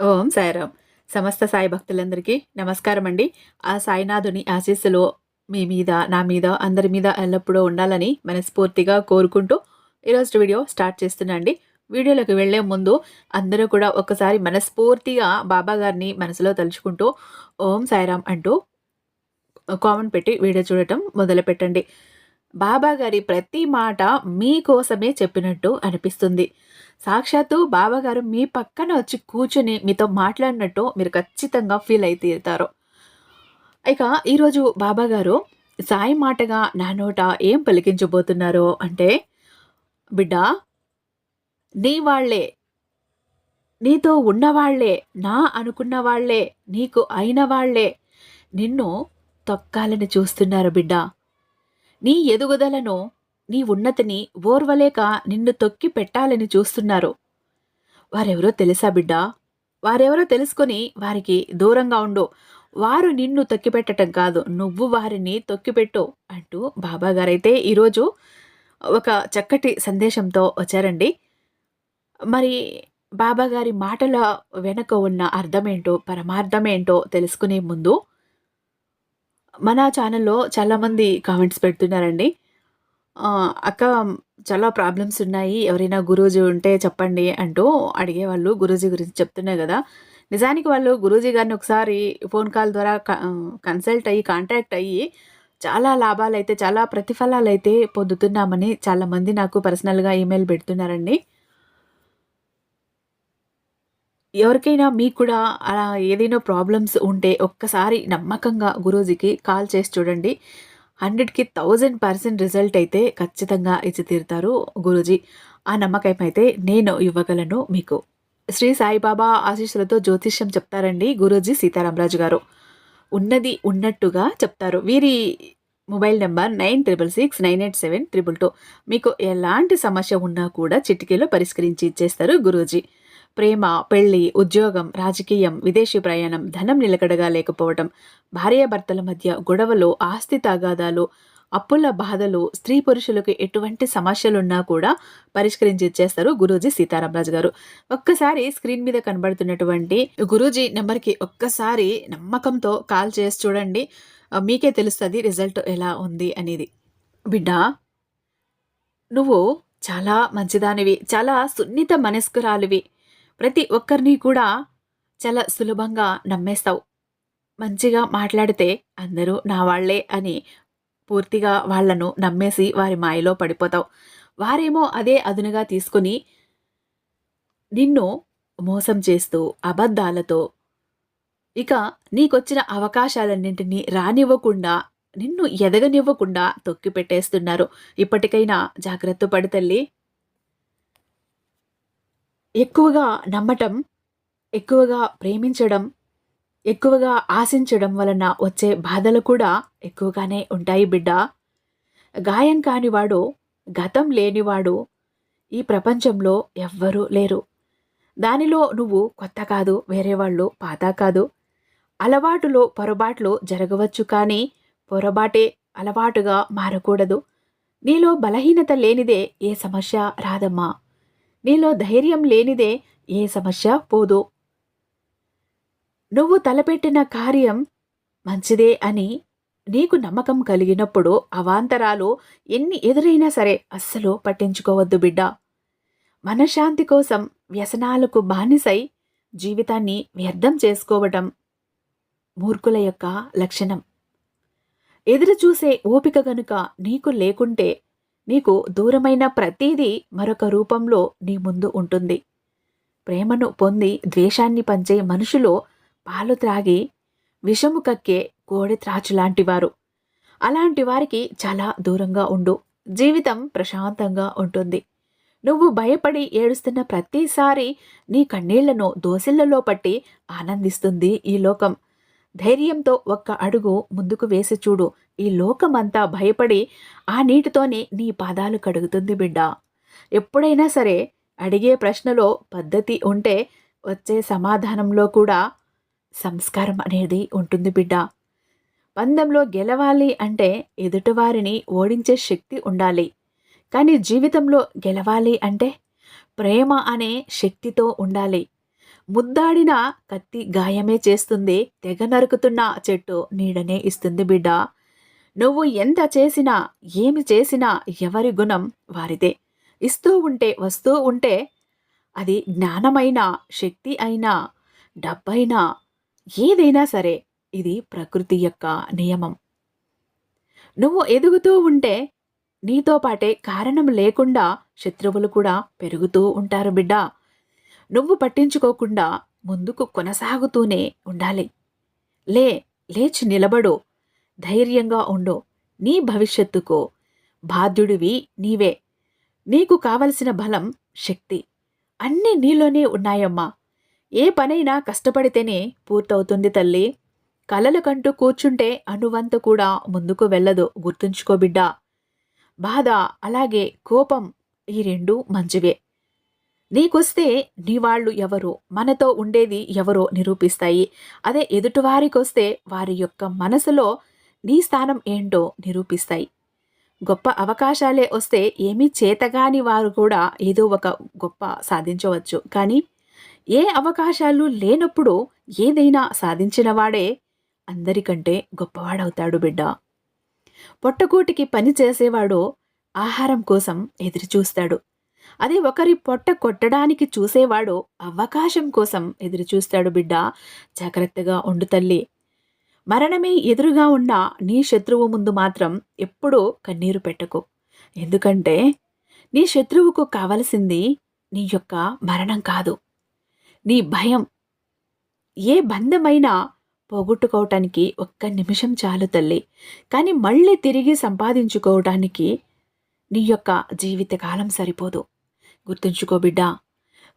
ఓం. సాయిరామ్ సమస్త సాయి భక్తులందరికీ నమస్కారం అండి ఆ సాయినాథుని ఆశీస్సులు మీ మీద నా మీద అందరి మీద ఎల్లప్పుడూ ఉండాలని మనస్ఫూర్తిగా కోరుకుంటూ ఈరోజు వీడియో స్టార్ట్ చేస్తున్నా అండి. వీడియోలోకి వెళ్ళే ముందు అందరూ కూడా ఒకసారి మనస్ఫూర్తిగా బాబా గారిని మనసులో తలుచుకుంటూ ఓం సాయిరామ్ అంటూ కామెంట్ పెట్టి వీడియో చూడటం మొదలు పెట్టండి బాబా గారి ప్రతి మాట మీకోసమే చెప్పినట్టు అనిపిస్తుంది. సాక్షాత్తు బాబాగారు మీ పక్కన వచ్చి కూర్చుని మీతో మాట్లాడినట్టు మీరు ఖచ్చితంగా ఫీల్ అవుతారు ఇక ఈరోజు బాబాగారు సాయి మాటగా నా నోట ఏం పలికించబోతున్నారో అంటే బిడ్డ నీ వాళ్ళే నీతో ఉన్నవాళ్ళే నా అనుకున్న వాళ్ళే నీకు అయిన వాళ్ళే నిన్ను తొక్కాలని చూస్తున్నారు బిడ్డ. నీ ఎదుగుదలను నీ ఉన్నతిని ఓర్వలేక నిన్ను తొక్కి పెట్టాలని చూస్తున్నారు. వారెవరో తెలుసా బిడ్డా? వారెవరో తెలుసుకొని వారికి దూరంగా ఉండు. వారు నిన్ను తొక్కిపెట్టడం కాదు నువ్వు వారిని తొక్కిపెట్టు అంటూ బాబాగారైతే ఈరోజు ఒక చక్కటి సందేశంతో వచ్చారండి. మరి బాబాగారి మాటల వెనక ఉన్న అర్థమేంటో పరమార్థమేంటో తెలుసుకునే ముందు మన ఛానల్లో చాలామంది కామెంట్స్ పెడుతున్నారండి. అక్క చాలా ప్రాబ్లమ్స్ ఉన్నాయి. ఎవరైనా గురూజీ ఉంటే చెప్పండి అంటూ అడిగేవాళ్ళు గురూజీ గురించి చెప్తున్నాయి కదా. నిజానికి వాళ్ళు గురూజీ గారిని ఒకసారి ఫోన్ కాల్ ద్వారా కన్సల్ట్ అయ్యి కాంటాక్ట్ అయ్యి చాలా లాభాలు అయితే చాలా ప్రతిఫలాలు అయితే పొందుతున్నామని చాలామంది నాకు పర్సనల్గా ఈమెయిల్ పెడుతున్నారండి. ఎవరికైనా మీకు కూడా అలా ఏదైనా ప్రాబ్లమ్స్ ఉంటే ఒక్కసారి నమ్మకంగా గురూజీకి కాల్ చేసి చూడండి. హండ్రెడ్కి థౌజండ్ పర్సెంట్ రిజల్ట్ అయితే ఖచ్చితంగా ఇచ్చి తీరుతారు గురూజీ. ఆ నమ్మకం అయితే నేను ఇవ్వగలను మీకు. శ్రీ సాయిబాబా ఆశీస్సులతో జ్యోతిష్యం చెప్తారండి గురూజీ సీతారామరాజు గారు. ఉన్నది ఉన్నట్టుగా చెప్తారు. వీరి mobile number nine triple six nine eight seven triple two. మీకు ఎలాంటి సమస్య ఉన్నా కూడా చిటికీలో పరిష్కరించి ఇచ్చేస్తారు గురూజీ. ప్రేమ పెళ్ళి ఉద్యోగం రాజకీయం విదేశీ ప్రయాణం ధనం నిలకడగా లేకపోవడం భార్యాభర్తల మధ్య గొడవలు ఆస్తి తగాదాలు అప్పుల బాధలు స్త్రీ పురుషులకు ఎటువంటి సమస్యలున్నా కూడా పరిష్కరించి ఇచ్చేస్తారు గురూజీ సీతారామరాజు గారు. ఒక్కసారి స్క్రీన్ మీద కనబడుతున్నటువంటి గురూజీ నెంబర్కి ఒక్కసారి నమ్మకంతో కాల్ చేసి చూడండి. మీకే తెలుస్తుంది రిజల్ట్ ఎలా ఉంది అనేది. బిడ్డ నువ్వు చాలా మంచిదానివి చాలా సున్నిత మనస్కురాలివి. ప్రతి ఒక్కరిని కూడా చాలా సులభంగా నమ్మేస్తావు. మంచిగా మాట్లాడితే అందరూ నా వాళ్ళే అని పూర్తిగా వాళ్ళను నమ్మేసి వారి మాయలో పడిపోతావు. వారేమో అదే అదునుగా తీసుకుని నిన్ను మోసం చేస్తూ అబద్ధాలతో ఇక నీకొచ్చిన అవకాశాలన్నింటినీ రానివ్వకుండా నిన్ను ఎదగనివ్వకుండా తొక్కి పెట్టేస్తున్నారు ఇప్పటికైనా జాగ్రత్త పడి తల్లి. ఎక్కువగా నమ్మటం ఎక్కువగా ప్రేమించడం ఎక్కువగా ఆశించడం వలన వచ్చే బాధలు కూడా ఎక్కువగానే ఉంటాయి బిడ్డ. గాయం కానివాడు గతం లేనివాడు ఈ ప్రపంచంలో ఎవ్వరూ లేరు. దానిలో నువ్వు కొత్త కాదు వేరే వాళ్ళు పాత కాదు. అలవాటులో పొరపాట్లు జరగవచ్చు కానీ పొరపాటే అలవాటుగా మారకూడదు. నీలో బలహీనత లేనిదే ఏ సమస్య రాదమ్మా. నీలో ధైర్యం లేనిదే ఏ సమస్య పోదు. నువ్వు తలపెట్టిన కార్యం మంచిదే అని నీకు నమ్మకం కలిగినప్పుడు అవాంతరాలు ఎన్ని ఎదురైనా సరే అస్సలు పట్టించుకోవద్దు బిడ్డ. మనశ్శాంతి కోసం వ్యసనాలకు బానిసై జీవితాన్ని వ్యర్థం చేసుకోవటం మూర్ఖుల యొక్క లక్షణం. ఎదురు చూసే ఓపిక గనుక నీకు లేకుంటే నీకు దూరమైన ప్రతీదీ మరొక రూపంలో నీ ముందు ఉంటుంది. ప్రేమను పొంది ద్వేషాన్ని పంచే మనుషులు పాలు త్రాగి విషము కక్కే కోడి త్రాచులాంటివారు. అలాంటి వారికి చాలా దూరంగా ఉండు. జీవితం ప్రశాంతంగా ఉంటుంది. నువ్వు భయపడి ఏడుస్తున్న ప్రతిసారి నీ కన్నీళ్ళను దోసిళ్ళలో పట్టి ఆనందిస్తుంది ఈ లోకం. ధైర్యంతో ఒక్క అడుగు ముందుకు వేసి చూడు. ఈ లోకమంతా భయపడి ఆ నీటితోనే నీ పాదాలు కడుగుతుంది బిడ్డ. ఎప్పుడైనా సరే అడిగే ప్రశ్నలో పద్ధతి ఉంటే వచ్చే సమాధానంలో కూడా సంస్కారం అనేది ఉంటుంది బిడ్డ. పందెంలో గెలవాలి అంటే ఎదుటివారిని ఓడించే శక్తి ఉండాలి. కానీ జీవితంలో గెలవాలి అంటే ప్రేమ అనే శక్తితో ఉండాలి. ముద్దాడిన కత్తి గాయమే చేస్తుంది తెగ నరుకుతున్న చెట్టు నీడనే ఇస్తుంది బిడ్డ. నువ్వు ఎంత చేసినా ఏమి చేసినా ఎవరి గుణం వారిదే. ఇస్తూ ఉంటే వస్తూ ఉంటే అది జ్ఞానమైన శక్తి అయినా డబ్బైనా ఏదైనా సరే ఇది ప్రకృతి యొక్క నియమం. నువ్వు ఎదుగుతూ ఉంటే నీతో పాటే కారణం లేకుండా శత్రువులు కూడా పెరుగుతూ ఉంటారు బిడ్డ. నువ్వు పట్టించుకోకుండా ముందుకు కొనసాగుతూనే ఉండాలి. లే లేచి నిలబడు. ధైర్యంగా ఉండు. నీ భవిష్యత్తుకు బాధ్యుడివి నీవే. నీకు కావలసిన బలం శక్తి అన్నీ నీలోనే ఉన్నాయమ్మా. ఏ పనైనా కష్టపడితేనే పూర్తవుతుంది తల్లి. కలలు కంటూ కూర్చుంటే అనువంత కూడా ముందుకు వెళ్ళదు. గుర్తుంచుకో బిడ్డా. బాధ అలాగే కోపం ఈ రెండు మంచివే. నీకొస్తే నీ వాళ్ళు ఎవరు? మనతో ఉండేది ఎవరో నిరూపిస్తాయి. అదే ఎదుటివారికొస్తే వారి యొక్క మనసులో నీ స్థానం ఏంటో నిరూపిస్తాయి. గొప్ప అవకాశాలే వస్తే ఏమీ చేతగాని వారు కూడా ఏదో ఒక గొప్ప సాధించవచ్చు. కానీ ఏ అవకాశాలు లేనప్పుడు ఏదైనా సాధించిన వాడే అందరికంటే గొప్పవాడవుతాడు బిడ్డ. పొట్టకూటికి పని చేసేవాడు ఆహారం కోసం ఎదురుచూస్తాడు అదే ఒకరి పొట్ట కొట్టడానికి చూసేవాడు అవకాశం కోసం ఎదురుచూస్తాడు బిడ్డ. జాగ్రత్తగా ఉండు తల్లి. మరణమే ఎదురుగా ఉన్న నీ శత్రువు ముందు మాత్రం ఎప్పుడూ కన్నీరు పెట్టకు. ఎందుకంటే నీ శత్రువుకు కావలసింది నీ యొక్క మరణం కాదు. నీ భయం ఏ బంధమైనా పోగొట్టుకోవటానికి ఒక్క నిమిషం చాలు తల్లి. కానీ మళ్ళీ తిరిగి సంపాదించుకోవటానికి నీ యొక్క జీవితకాలం సరిపోదు. గుర్తుంచుకో బిడ్డా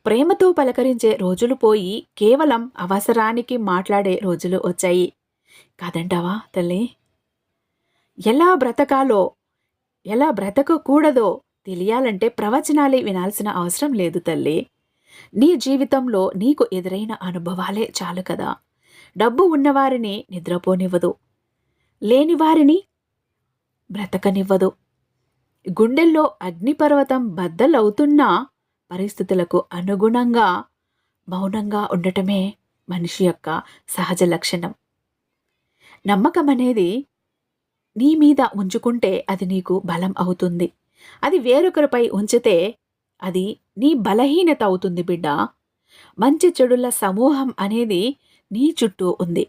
ప్రేమతో పలకరించే రోజులు పోయి కేవలం అవసరానికి మాట్లాడే రోజులు వచ్చాయి. కాదంటావా తల్లి? ఎలా బ్రతకాలో ఎలా బ్రతకకూడదో తెలియాలంటే ప్రవచనాలే వినాల్సిన అవసరం లేదు తల్లి. నీ జీవితంలో నీకు ఎదురైన అనుభవాలే చాలు కదా. డబ్బు ఉన్నవారిని నిద్రపోనివ్వదు. లేనివారిని బ్రతకనివ్వదు. గుండెల్లో అగ్నిపర్వతం బద్దలవుతున్న పరిస్థితులకు అనుగుణంగా మౌనంగా ఉండటమే మనిషి యొక్క సహజ లక్షణం. నమ్మకం అనేది నీ మీద ఉంచుకుంటే అది నీకు బలం అవుతుంది. అది వేరొకరిపై ఉంచితే అది నీ బలహీనత అవుతుంది బిడ్డ. మంచి చెడుల సమూహం అనేది నీ చుట్టూ ఉంది.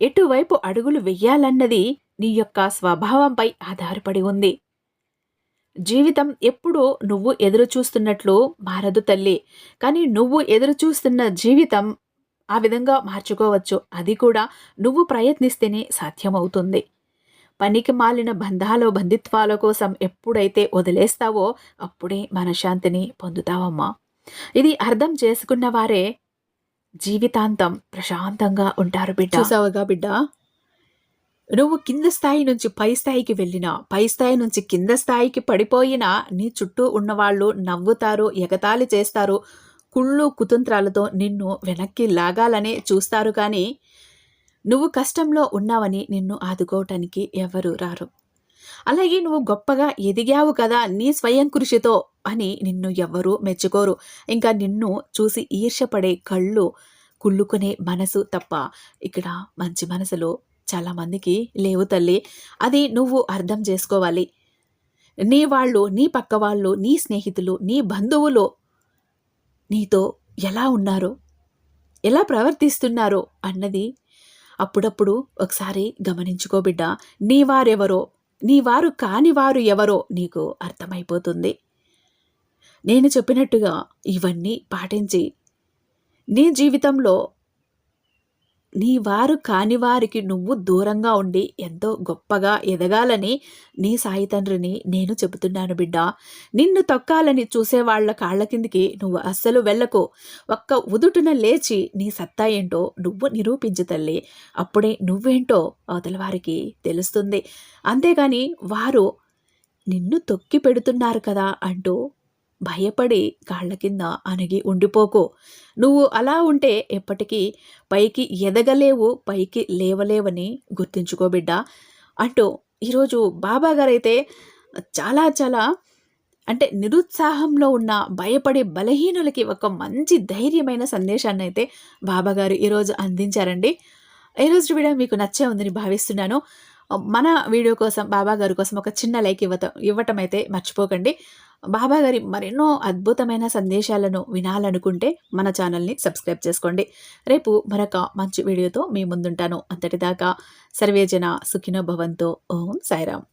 ఎటువైపు అడుగులు వెయ్యాలన్నది నీ యొక్క స్వభావంపై ఆధారపడి ఉంది. జీవితం ఎప్పుడూ నువ్వు ఎదురు చూస్తున్నట్లు మారదు తల్లి. కానీ నువ్వు ఎదురు చూస్తున్న జీవితం ఆ విధంగా మార్చుకోవచ్చు. అది కూడా నువ్వు ప్రయత్నిస్తేనే సాధ్యమవుతుంది. పనికి మాలిన బంధాల బంధిత్వాల కోసం ఎప్పుడైతే వదిలేస్తావో అప్పుడే మనశ్శాంతిని పొందుతావమ్మా. ఇది అర్థం చేసుకున్న వారే జీవితాంతం ప్రశాంతంగా ఉంటారు బిడ్డ. చూసావుగా బిడ్డ? నువ్వు కింద స్థాయి నుంచి పై స్థాయికి వెళ్ళినా పై స్థాయి నుంచి కింద స్థాయికి పడిపోయినా నీ చుట్టూ ఉన్నవాళ్ళు నవ్వుతారు ఎగతాళి చేస్తారు. కుళ్ళు కుతంత్రాలతో నిన్ను వెనక్కి లాగాలనే చూస్తారు కానీ నువ్వు కష్టంలో ఉన్నావని నిన్ను ఆదుకోవటానికి ఎవరు రారు. అలాగే నువ్వు గొప్పగా ఎదిగావు కదా నీ స్వయం కృషితో అని నిన్ను ఎవ్వరూ మెచ్చుకోరు. ఇంకా నిన్ను చూసి ఈర్షపడే కళ్ళు కుళ్ళుకునే మనసు తప్ప ఇక్కడ మంచి మనసులో చాలామందికి లేవు తల్లి. అది నువ్వు అర్థం చేసుకోవాలి. నీ వాళ్ళు నీ పక్క వాళ్ళు నీ స్నేహితులు నీ బంధువులు నీతో ఎలా ఉన్నారో ఎలా ప్రవర్తిస్తున్నారో అన్నది అప్పుడప్పుడు ఒకసారి గమనించుకోబిడ్డ నీ వారెవరో నీ వారు కాని వారు ఎవరో నీకు అర్థమైపోతుంది. నేను చెప్పినట్టుగా ఇవన్నీ పాటించి నీ జీవితంలో నీ వారు కాని వారికి నువ్వు దూరంగా ఉండి ఎంతో గొప్పగా ఎదగాలని నీ సాయి తండ్రిని నేను చెబుతున్నాను బిడ్డ. నిన్ను తొక్కాలని చూసేవాళ్ళ కాళ్ళ కిందికి నువ్వు అస్సలు వెళ్ళకు. ఒక్క ఉదుటున లేచి నీ సత్తా ఏంటో నువ్వు నిరూపించు తల్లి. అప్పుడే నువ్వేంటో అవతల వారికి తెలుస్తుంది. అంతేగాని వారు నిన్ను తొక్కి పెడుతున్నారు కదా అంటూ భయపడి కాళ్ళ కింద అణిగి ఉండిపోకు. నువ్వు అలా ఉంటే ఎప్పటికీ పైకి ఎదగలేవు పైకి లేవలేవని గుర్తుంచుకోబిడ్డ అంటూ ఈరోజు బాబా గారైతే చాలా చాలా అంటే నిరుత్సాహంలో ఉన్న భయపడే బలహీనులకి ఒక మంచి ధైర్యమైన సందేశాన్ని అయితే బాబాగారు ఈరోజు అందించారండి. ఈరోజు వీడియో మీకు నచ్చే ఉందని భావిస్తున్నాను. మన వీడియో కోసం బాబా గారి కోసం ఒక చిన్న లైక్ ఇవ్వటం ఇవ్వటం అయితే మర్చిపోకండి. బాబా గారి మరెన్నో అద్భుతమైన సందేశాలను వినాలనుకుంటే మన ఛానల్ని సబ్స్క్రైబ్ చేసుకోండి. రేపు మరొక మంచి వీడియోతో మీ ముందుంటాను. అంతటిదాకా సర్వేజన సుఖినో భవంతో. ఓం సాయిరామ్.